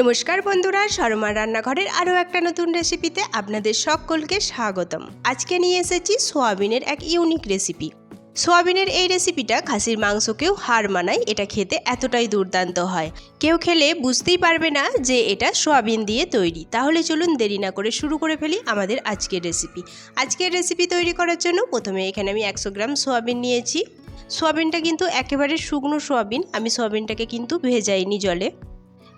নমস্কার বন্ধুরা, শর্মা রান্নাঘরের আরও একটা নতুন রেসিপিতে আপনাদের সকলকে স্বাগতম। আজকে নিয়ে এসেছি সোয়াবিনের এক ইউনিক রেসিপি সোয়াবিনের এই রেসিপিটা খাসির মাংসকেও হার মানায়, এটা খেতে এতটাই দুর্দান্ত হয়। কেউ খেলে বুঝতেই পারবে না যে এটা সোয়াবিন দিয়ে তৈরি। তাহলে চলুন দেরি না করে শুরু করে ফেলি আমাদের আজকের রেসিপি আজকের রেসিপি তৈরি করার জন্য প্রথমে এখানে আমি একশো গ্রাম সোয়াবিন নিয়েছি। সোয়াবিনটা কিন্তু একেবারে শুকনো সোয়াবিন, আমি সোয়াবিনটাকে কিন্তু ভেজাইনি জলে।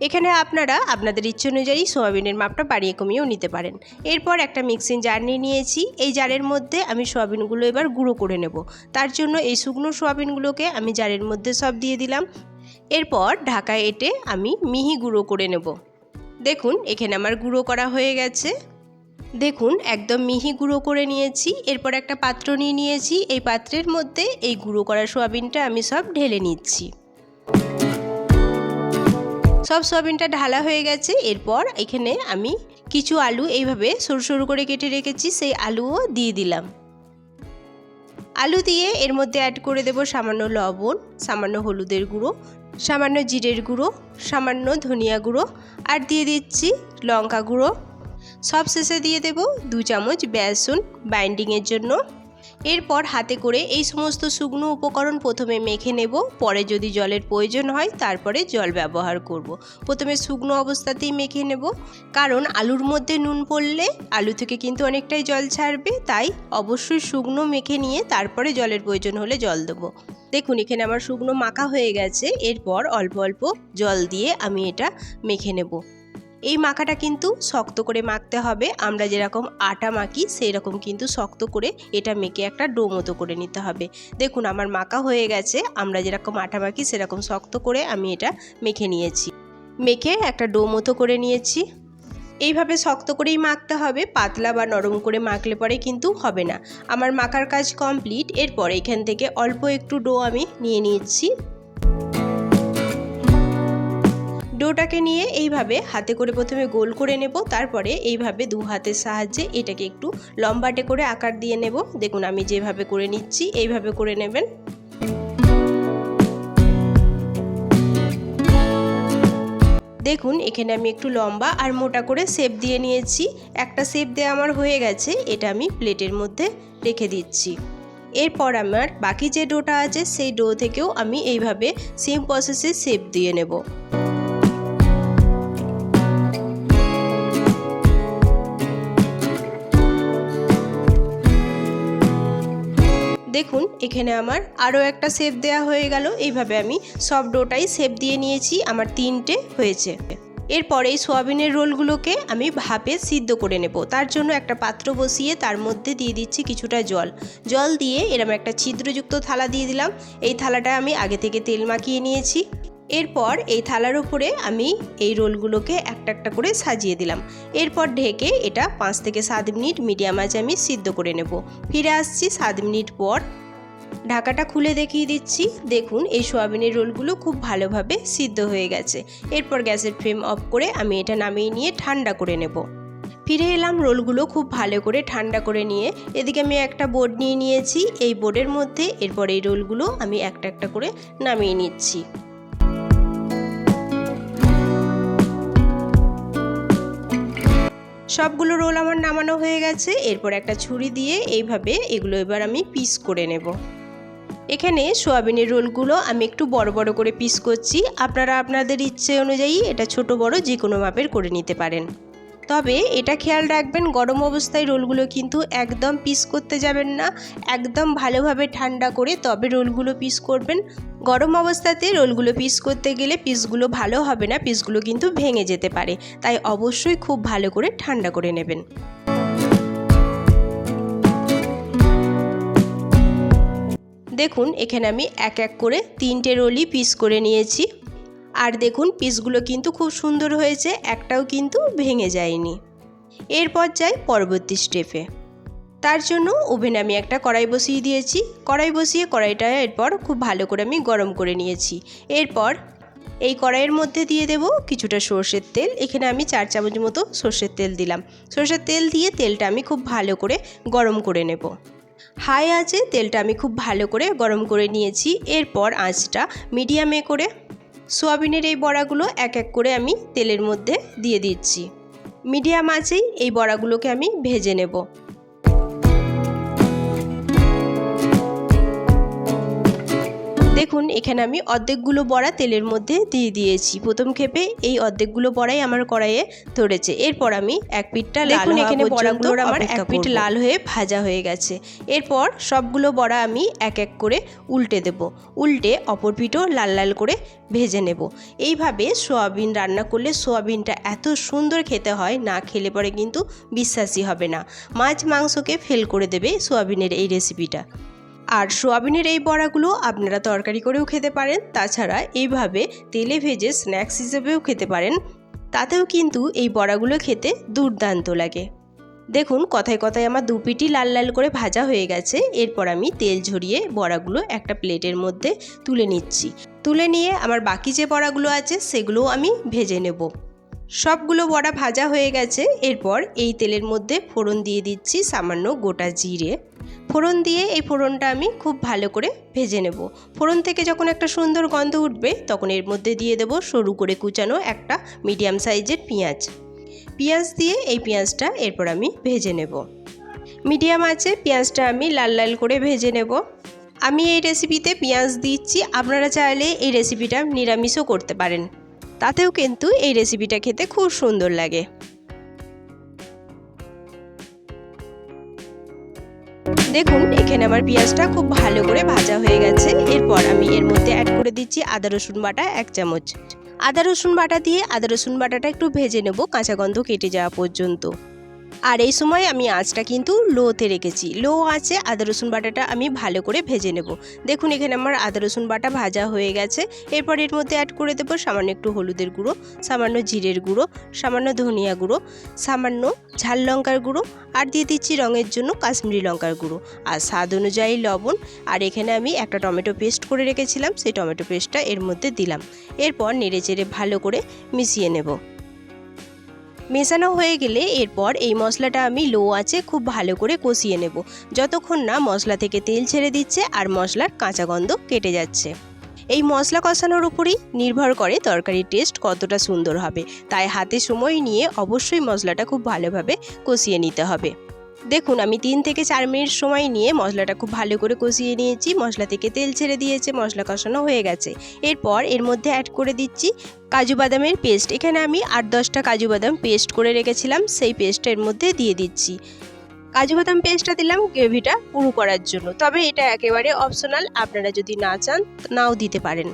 এখানে আপনারা আপনাদের ইচ্ছে অনুযায়ী সোয়াবিনের মাপটা বাড়িয়ে কমিয়েও নিতে পারেন। এরপর একটা মিক্সিং জার নিয়ে নিয়েছি। এই জারের মধ্যে আমি সোয়াবিনগুলো এবার গুঁড়ো করে নেব। তার জন্য এই শুকনো সোয়াবিনগুলোকে আমি জারের মধ্যে সব দিয়ে দিলাম। এরপর ঢাকায় এঁটে আমি মিহি গুঁড়ো করে নেব। দেখুন, এখানে আমার গুঁড়ো করা হয়ে গেছে। দেখুন, একদম মিহি গুঁড়ো করে নিয়েছি। এরপর একটা পাত্র নিয়ে নিয়েছি। এই পাত্রের মধ্যে এই গুঁড়ো করা সোয়াবিনটা আমি সব ঢেলে নিচ্ছি। সব সয়াবিনটা ঢালা হয়ে গেছে। এরপর এখানে আমি কিছু আলু এইভাবে সরু সরু করে কেটে রেখেছি, সেই আলুও দিয়ে দিলাম। আলু দিয়ে এর মধ্যে অ্যাড করে দেব সামান্য লবণ, সামান্য হলুদের গুঁড়ো, সামান্য জিরের গুঁড়ো, সামান্য ধনিয়া গুঁড়ো, আর দিয়ে দিচ্ছি লঙ্কা গুঁড়ো। সব শেষে দিয়ে দেব দু চামচ বেসন বাইন্ডিংয়ের জন্য। এরপর হাতে করে এই সমস্ত শুকনো উপকরণ প্রথমে মেখে নেব, পরে যদি জলের প্রয়োজন হয় তারপরে জল ব্যবহার করব। প্রথমে শুকনো অবস্থাতেই মেখে নেব, কারণ আলুর মধ্যে নুন পড়লে আলু থেকে কিন্তু অনেকটাই জল ছাড়বে, তাই অবশ্যই শুকনো মেখে নিয়ে তারপরে জলের প্রয়োজন হলে জল দেবো দেখুন, এখানে আমার শুকনো মাখা হয়ে গেছে, এরপর অল্প অল্প জল দিয়ে আমি এটা মেখে নেব এই মাখাটা কিন্তু শক্ত করে মাখতে হবে। আমরা যেরকম আটা মাখি সেই রকম কিন্তু শক্ত করে এটা মেখে একটা ডো মতো করে নিতে হবে। দেখুন, আমার মাখা হয়ে গেছে। আমরা যেরকম আটা মাখি, সেরকম শক্ত করে আমি এটা মেখে নিয়েছি। মেখে একটা ডো মতো করে নিয়েছি। এইভাবে শক্ত করেই মাখতে হবে। পাতলা বা নরম করে মাখলে পরে কিন্তু হবে না। আমার মাখার কাজ কমপ্লিট। এরপর এখান থেকে অল্প একটু ডো আমি নিয়ে নিচ্ছি। ডোটাকে নিয়ে এইভাবে হাতে করে প্রথমে গোল করে নেব, তারপরে এইভাবে দু হাতের সাহায্যে এটাকে একটু লম্বাটে করে আকার দিয়ে নেব। দেখুন, আমি যেভাবে করে নিচ্ছি, এইভাবে করে নেবেন। দেখুন, এখানে আমি একটু লম্বা আর মোটা করে শেপ দিয়ে নিয়েছি। একটা শেপ দেওয়া আমার হয়ে গেছে, এটা আমি প্লেটের মধ্যে রেখে দিচ্ছি। এরপর আমার বাকি যে ডোটা আছে, সেই ডো থেকেও আমি এইভাবে সেম প্রসেসে শেপ দিয়ে নেব। দেখুন, এখানে আমার আরও একটা শেপ দেয়া হয়ে গেল। এইভাবে আমি সব ডোটাই শেপ দিয়ে নিয়েছি, আমার তিনটে হয়েছে। এরপর এই সোয়াবিনের রোলগুলোকে আমি ভাপে সিদ্ধ করে নেব। তার জন্য একটা পাত্র বসিয়ে তার মধ্যে দিয়ে দিচ্ছি কিছুটা জল। জল দিয়ে এরম একটা ছিদ্রযুক্ত থালা দিয়ে দিলাম। এই থালাটা আমি আগে থেকে তেল মাখিয়ে নিয়েছি। এরপর এই থালার উপরে আমি এই রোলগুলোকে একটা একটা করে সাজিয়ে দিলাম। এরপর ঢেকে এটা পাঁচ থেকে সাত মিনিট মিডিয়াম আঁচে আমি সিদ্ধ করে নেব। ফিরে আসছি সাত মিনিট পর। ঢাকাটা খুলে দেখিয়ে দিচ্ছি। দেখুন, এই সোয়াবিনের রোলগুলো খুব ভালোভাবে সিদ্ধ হয়ে গেছে। এরপর গ্যাসের ফ্লেম অফ করে আমি এটা নামিয়ে নিয়ে ঠান্ডা করে নেব। ফিরে এলাম রোলগুলো খুব ভালো করে ঠান্ডা করে নিয়ে। এদিকে আমি একটা বোর্ড নিয়ে নিয়েছি। এই বোর্ডের মধ্যে এরপর এই রোলগুলো আমি একটা একটা করে নামিয়ে নিচ্ছি। সবগুলো রোল আমার নামানো হয়ে গেছে। এরপর একটা ছুরি দিয়ে এইভাবে এগুলো এবার আমি পিস করে নেব। এখানে সোয়াবিনের রোলগুলো আমি একটু বড় বড় করে পিস করছি। আপনারা আপনাদের ইচ্ছে অনুযায়ী এটা ছোট বড় যে কোনো মাপের করে নিতে পারেন। তবে এটা খেয়াল রাখবেন, গরম অবস্থায় রোলগুলো কিন্তু একদম পিস করতে যাবেন না। একদম ভালোভাবে ঠান্ডা করে তবে রোলগুলো পিস করবেন। গরম অবস্থাতে রোলগুলো পিস করতে গেলে পিসগুলো ভালো হবে না পিসগুলো কিন্তু ভেঙে যেতে পারে। তাই অবশ্যই খুব ভালো করে ঠান্ডা করে নেবেন। দেখুন, এখানে আমি এক এক করে তিনটে রোলই পিস করে নিয়েছি। আর দেখুন পিসগুলো কিন্তু খুব সুন্দর হয়েছে, একটাও কিন্তু ভেঙে যায়নি। এরপর যাই পরবর্তী স্টেপে তার জন্য ওভেনে আমি একটা কড়াই বসিয়ে দিয়েছি। কড়াই বসিয়ে কড়াইটা এরপর খুব ভালো করে আমি গরম করে নিয়েছি। এরপর এই কড়াইয়ের মধ্যে দিয়ে দেব কিছুটা সর্ষের তেল। এখানে আমি চার চামচ মতো সর্ষের তেল দিলাম। সর্ষের তেল দিয়ে তেলটা আমি খুব ভালো করে গরম করে নেব। হাই আছে তেলটা আমি খুব ভালো করে গরম করে নিয়েছি। এরপর আঁচটা মিডিয়ামে করে সোয়াবিনের এই বড়াগুলো এক এক করে আমি তেলের মধ্যে দিয়ে দিচ্ছি। মিডিয়াম আঁচেই এই বড়াগুলোকে আমি ভেজে নেব। দেখুন এখানে আমি অর্ধেকগুলো বড়া তেলের মধ্যে দিয়ে দিয়েছি। প্রথম ক্ষেপে এই অর্ধেকগুলো বড়াই আমার কড়াইয়ে ধরেছে। এরপর আমি এক পিঠটা দেখুন এখানে বড়াগুলোর আমার এক পিঠ লাল হয়ে ভাজা হয়ে গেছে। এরপর সবগুলো বড়া আমি এক এক করে উল্টে দেব। উল্টে অপর পিঠও লাল লাল করে ভেজে নেব। এইভাবে সোয়াবিন রান্না করলে সোয়াবিনটা এত সুন্দর খেতে হয় না খেলে পরে কিন্তু বিশ্বাসই হবে না। মাছ মাংসকে ফেল করে দেবে সোয়াবিনের এই রেসিপিটা আর সোয়াবিনের এই বড়াগুলো আপনারা তরকারি করেও খেতে পারেন, তাছাড়া এইভাবে তেলে ভেজে স্ন্যাক্স হিসেবেও খেতে পারেন। তাতেও কিন্তু এই বড়াগুলো খেতে দুর্দান্ত লাগে। দেখুন, কথায় কথায় আমার দু পিটি লাল লাল করে ভাজা হয়ে গেছে। এরপর আমি তেল ঝরিয়ে বড়াগুলো একটা প্লেটের মধ্যে তুলে নিচ্ছি। তুলে নিয়ে আমার বাকি যে বড়াগুলো আছে, সেগুলোও আমি ভেজে নেব। সবগুলো বড়া ভাজা হয়ে গেছে। এরপর এই তেলের মধ্যে ফোড়ন দিয়ে দিচ্ছি সামান্য গোটা জিরে। ফোড়ন দিয়ে এই ফোড়নটা আমি খুব ভালো করে ভেজে নেব। ফোড়ন থেকে যখন একটা সুন্দর গন্ধ উঠবে, তখন এর মধ্যে দিয়ে দেব সরু করে কুচানো একটা মিডিয়াম সাইজের পেঁয়াজ। পেঁয়াজ দিয়ে এই পেঁয়াজটা এরপর আমি ভেজে নেব। মিডিয়াম আছে, পেঁয়াজটা আমি লাল লাল করে ভেজে নেব। আমি এই রেসিপিতে পেঁয়াজ দিচ্ছি। আপনারা চাইলে এই রেসিপিটা নিরামিষও করতে পারেন। তাতেও কিন্তু এই রেসিপিটা খেতে খুব সুন্দর লাগে। দেখুন, এখানে আমার পেঁয়াজটা খুব ভালো করে ভাজা হয়ে গেছে। এরপর আমি এর মধ্যে অ্যাড করে দিচ্ছি আদা, রসুন বাটা এক চামচ। আদা, রসুন বাটা দিয়ে আদা, রসুন বাটাটা একটু ভেজে নেব কাঁচা গন্ধ কেটে যাওয়া পর্যন্ত। আর এই সময় আমি আঁচটা কিন্তু লোতে রেখেছি। লো আছে, আদা, রসুন বাটাটা আমি ভালো করে ভেজে নেব। দেখুন, এখানে আমার আদা, রসুন বাটা ভাজা হয়ে গেছে। এরপর এর মধ্যে অ্যাড করে দেবো সামান্য একটু হলুদের গুঁড়ো, সামান্য জিরের গুঁড়ো, সামান্য ধনিয়া গুঁড়ো, সামান্য ঝাল লঙ্কার গুঁড়ো, আর দিয়ে দিচ্ছি রঙের জন্য কাশ্মীরি লঙ্কার গুঁড়ো। আর স্বাদ অনুযায়ী লবণ। আর এখানে আমি একটা টমেটো পেস্ট করে রেখেছিলাম, সেই টমেটো পেস্টটা এর মধ্যে দিলাম। এরপর নেড়ে চেড়ে ভালো করে মিশিয়ে নেব। মেশানো হয়ে গেলে এরপর এই মশলাটা আমি লো আছে খুব ভালো করে কষিয়ে নেব। যতক্ষণ না মশলা থেকে তেল ছেড়ে দিচ্ছে আর মশলার কাঁচা গন্ধ কেটে যাচ্ছে। এই মশলা কষানোর উপরই নির্ভর করে তরকারির টেস্ট কতটা সুন্দর হবে। তাই হাতে সময় নিয়ে অবশ্যই মশলাটা খুব ভালোভাবে কষিয়ে নিতে হবে। দেখুন, আমি তিন থেকে চার মিনিট সময় নিয়ে মশলাটা খুব ভালো করে কষিয়ে নিয়েছি। মশলা থেকে তেল ছেড়ে দিয়েছে, মশলা কষানো হয়ে গেছে। এরপর এর মধ্যে অ্যাড করে দিচ্ছি কাজু বাদামের পেস্ট এখানে আমি আট দশটা কাজু বাদাম পেস্ট করে রেখেছিলাম, সেই পেস্টটা এর মধ্যে দিয়ে দিচ্ছি। কাজু বাদাম পেস্টটা দিলাম গ্রেভিটা পুরু করার জন্য। তবে এটা একেবারে অপশনাল আপনারা যদি না চান, নাও দিতে পারেন।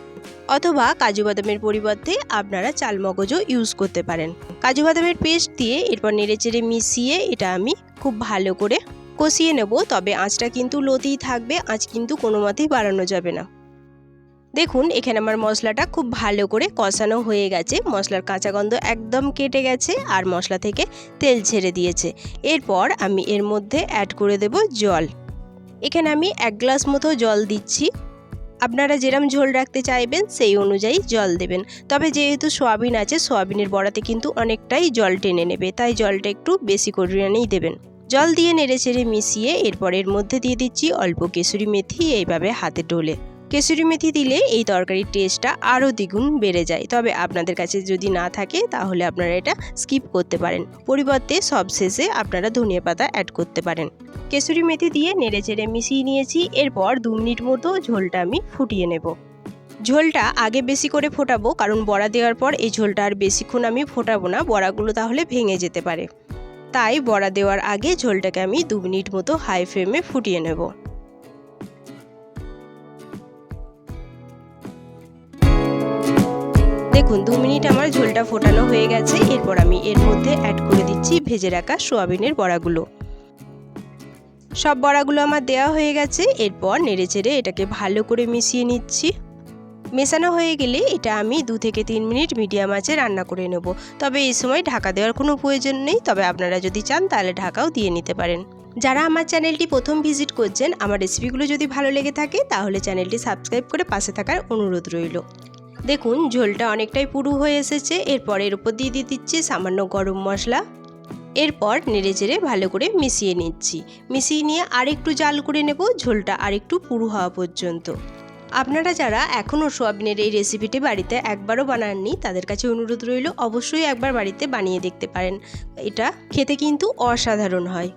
অথবা কাজু বাদামের পরিবর্তে আপনারা চাল মগজও ইউজ করতে পারেন। কাজু বাদামের পেস্ট দিয়ে এরপর নেড়ে চেড়ে মিশিয়ে এটা আমি খুব ভালো করে কষিয়ে নেব, তবে আঁচটা কিন্তু লোতেই থাকবে, আঁচ কিন্তু কোনো মতেই বাড়ানো যাবে না। দেখুন, এখানে আমার মশলাটা খুব ভালো করে কষানো হয়ে গেছে, মশলার কাঁচা গন্ধ একদম কেটে গেছে আর মশলা থেকে তেল ছেড়ে দিয়েছে। এরপর আমি এর মধ্যে অ্যাড করে দেব জল। এখানে আমি এক গ্লাস মতো জল দিচ্ছি। আপনারা যেরম ঝোল রাখতে চাইবেন, সেই অনুযায়ী জল দেবেন। তবে যেহেতু সোয়াবিন আছে, সোয়াবিনের বড়াতে কিন্তু অনেকটাই জল টেনে নেবে, তাই জলটা একটু বেশি পরিমাণেই দেবেন। জল দিয়ে নেড়ে চেড়ে মিশিয়ে এরপর এর মধ্যে দিয়ে দিচ্ছি অল্প কেসুরি মেথি এইভাবে হাতে ডলে। কেসুরি মেথি দিলে এই তরকারির টেস্টটা আরও দ্বিগুণ বেড়ে যায়। তবে আপনাদের কাছে যদি না থাকে, তাহলে আপনারা এটা স্কিপ করতে পারেন। পরিবর্তে সব শেষে আপনারা ধনিয়া পাতা অ্যাড করতে পারেন। কেসুরি মেথি দিয়ে নেড়ে চেড়ে মিশিয়ে নিয়েছি। এরপর দু মিনিট মতো ঝোলটা আমি ফুটিয়ে নেব। ঝোলটা আগে বেশি করে ফোটাবো, কারণ বড়া দেওয়ার পর এই ঝোলটা আর বেশিক্ষণ আমি ফোটাবো না। বড়াগুলো তাহলে ভেঙে যেতে পারে। তাই বড়া দেওয়ার আগে ঝোলটাকে আমি দু মিনিট মতো হাই ফ্লেমে ফুটিয়ে নেব। দেখুন, দু মিনিট আমার ঝোলটা ফোটানো হয়ে গেছে। এরপর আমি এর মধ্যে অ্যাড করে দিচ্ছি ভেজে রাখা সোয়াবিনের বড়াগুলো। সব বড়াগুলো আমার দেওয়া হয়ে গেছে। এরপর নেড়ে চেড়ে এটাকে ভালো করে মিশিয়ে নিচ্ছি। মেশানো হয়ে গেলে এটা আমি দু থেকে তিন মিনিট মিডিয়াম আঁচে রান্না করে নেব। তবে এই সময় ঢাকা দেওয়ার কোনো প্রয়োজন নেই, তবে আপনারা যদি চান তাহলে ঢাকাও দিয়ে নিতে পারেন। যারা আমার চ্যানেলটি প্রথম ভিজিট করছেন, আমার রেসিপিগুলো যদি ভালো লেগে থাকে তাহলে চ্যানেলটি সাবস্ক্রাইব করে পাশে থাকার অনুরোধ রইল। দেখুন, ঝোলটা অনেকটাই পুরু হয়ে এসেছে। এরপর এর উপর দিয়ে দিয়ে দিচ্ছি সামান্য গরম মশলা। এরপর নেড়ে চেড়ে ভালো করে মিশিয়ে নিচ্ছি। মিশিয়ে নিয়ে আরেকটু জাল করে নেব, ঝোলটা আরেকটু পুরু হওয়া পর্যন্ত। আপনারা যারা এখনও সোয়াবিনের এই রেসিপিটি বাড়িতে একবারও বানাননি, তাদের কাছে অনুরোধ রইল অবশ্যই একবার বাড়িতে বানিয়ে দেখতে পারেন। এটা খেতে কিন্তু অসাধারণ হয়।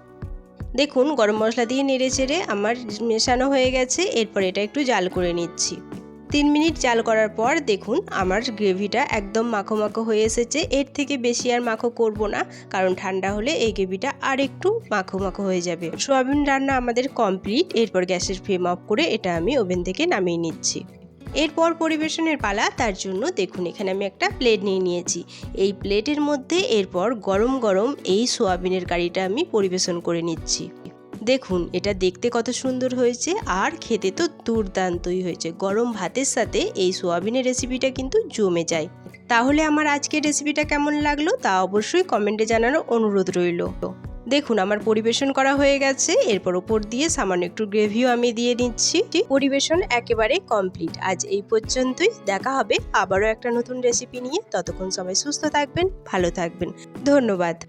দেখুন, গরম মশলা দিয়ে নেড়ে চেড়ে আমার মেশানো হয়ে গেছে, এরপর এটা একটু জাল করে নিচ্ছি। তিন মিনিট জাল করার পর দেখুন আমার গ্রেভিটা একদম মাখো মাখো হয়ে এসেছে। এর থেকে বেশি আর মাখো করব না, কারণ ঠান্ডা হলে এই গ্রেভিটা আর একটু মাখো মাখো হয়ে যাবে। সোয়াবিন রান্না আমাদের কমপ্লিট। এরপর গ্যাসের ফ্লেম অফ করে এটা আমি ওভেন থেকে নামিয়ে নিচ্ছি। এরপর পরিবেশনের পালা, তার জন্য দেখুন এখানে আমি একটা প্লেট নিয়ে নিয়েছি। এই প্লেটের মধ্যে এরপর গরম গরম এই সোয়াবিনের কারিটা আমি পরিবেশন করে নিচ্ছি। দেখুন, এটা দেখতে কত সুন্দর হয়েছে আর খেতে তো দুর্দান্তই হয়েছে। গরম ভাতের সাথে এই সোয়াবিনের রেসিপিটা কিন্তু জমে যায়। তাহলে আমার আজকের রেসিপিটা কেমন লাগল তা অবশ্যই কমেন্টে জানানোর অনুরোধ রইল। দেখুন, আমার পরিবেশন করা হয়ে গেছে। এরপর ওপর দিয়ে সামান্য একটু গ্রেভিও আমি দিয়ে নিচ্ছি পরিবেশন একেবারে কমপ্লিট আজ এই পর্যন্তই। দেখা হবে আবারও একটা নতুন রেসিপি নিয়ে। ততক্ষণ সবাই সুস্থ থাকবেন, ভালো থাকবেন। ধন্যবাদ।